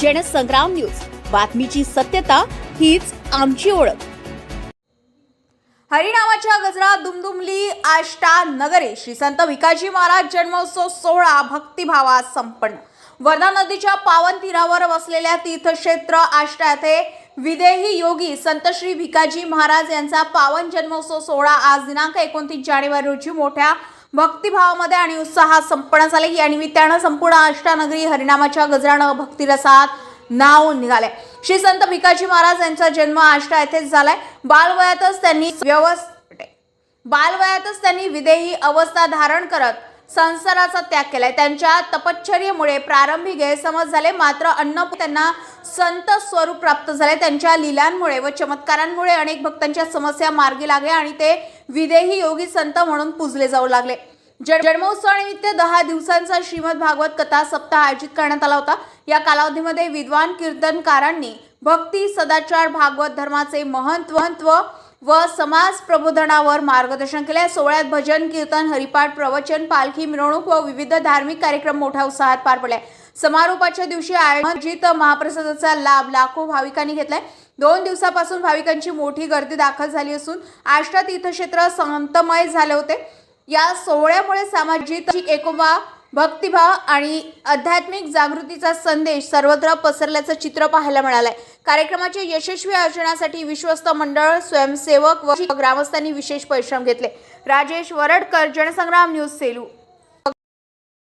Jansangram news. बातमीची सत्यता हीच आमची ओळख. हरिनामाच्या गजरात दुमदुमली आष्टा नगरे श्री संत विकाजी महाराज जन्मोत्सव सोहळा भक्तिभावात संपन्न. वर्धा नदीच्या पावन तीरावर वसलेल्या तीर्थक्षेत्र आष्टा येथे विदेही योगी संत श्री भिकाजी महाराज यांचा पावन जन्मोत्सव सोहळा आज दिनांक एकोणतीस जानेवारी रोजी मोठ्या भक्तिभावामध्ये आणि उत्साहात संपन्न झाले. या निमित्तानं संपूर्ण अष्टानगरी हरिनामाच्या गजरानं भक्तिरसात नाव निघाले. श्री संत भिकाजी महाराज यांचा जन्म आष्टा येथेच झालाय. बालवयातच त्यांनी व्यवस्थ बालवयातच त्यांनी विदेही अवस्था धारण करत संसाराचा त्याग केलाय. त्यांच्या तपश्चर्येमुळे प्रारंभी गैरसमज झाले. मात्र अन्न त्यांना संत स्वरूप प्राप्त झाले. त्यांच्या लीलांमुळे व चमत्कारांमुळे अनेक भक्तांच्या समस्या मार्गी लागल्या आणि ते विदेही योगी संत म्हणून पूजले जाऊ लागले. जन्मोत्सवानिमित्त दहा दिवसांचा श्रीमद भागवत कथा सप्ताह आयोजित करण्यात आला होता. या कालावधीमध्ये विद्वान कीर्तनकारांनी भक्ती सदाचार भागवत धर्माचे महत्त्व व समाज प्रबोधनावर मार्गदर्शन केले. सोहळ्यात भजन कीर्तन हरिपाठ प्रवचन पालखी मिरवणूक व विविध धार्मिक कार्यक्रम मोठ्या उत्साहात पार पडले. समारोपाच्या दिवशी आयोजित महाप्रसादाचा लाभ लाखो भाविकांनी घेतलाय. दोन दिवसापासून भाविकांची मोठी गर्दी दाखल झाली असून आष्टा तीर्थक्षेत्र संतमय झाले होते. या सोहळ्यामुळे सामाजिक एकोबा भक्तिभाव आणि आध्यात्मिक जागृतीचा संदेश सर्वत्र पसरल्याचं चित्र पाहायला मिळालंय. कार्यक्रमाच्या यशस्वी आयोजनासाठी विश्वस्त मंडळ स्वयंसेवक व ग्रामस्थांनी विशेष परिश्रम घेतले. राजेश वरडकर जनसंग्राम न्यूज सेलू.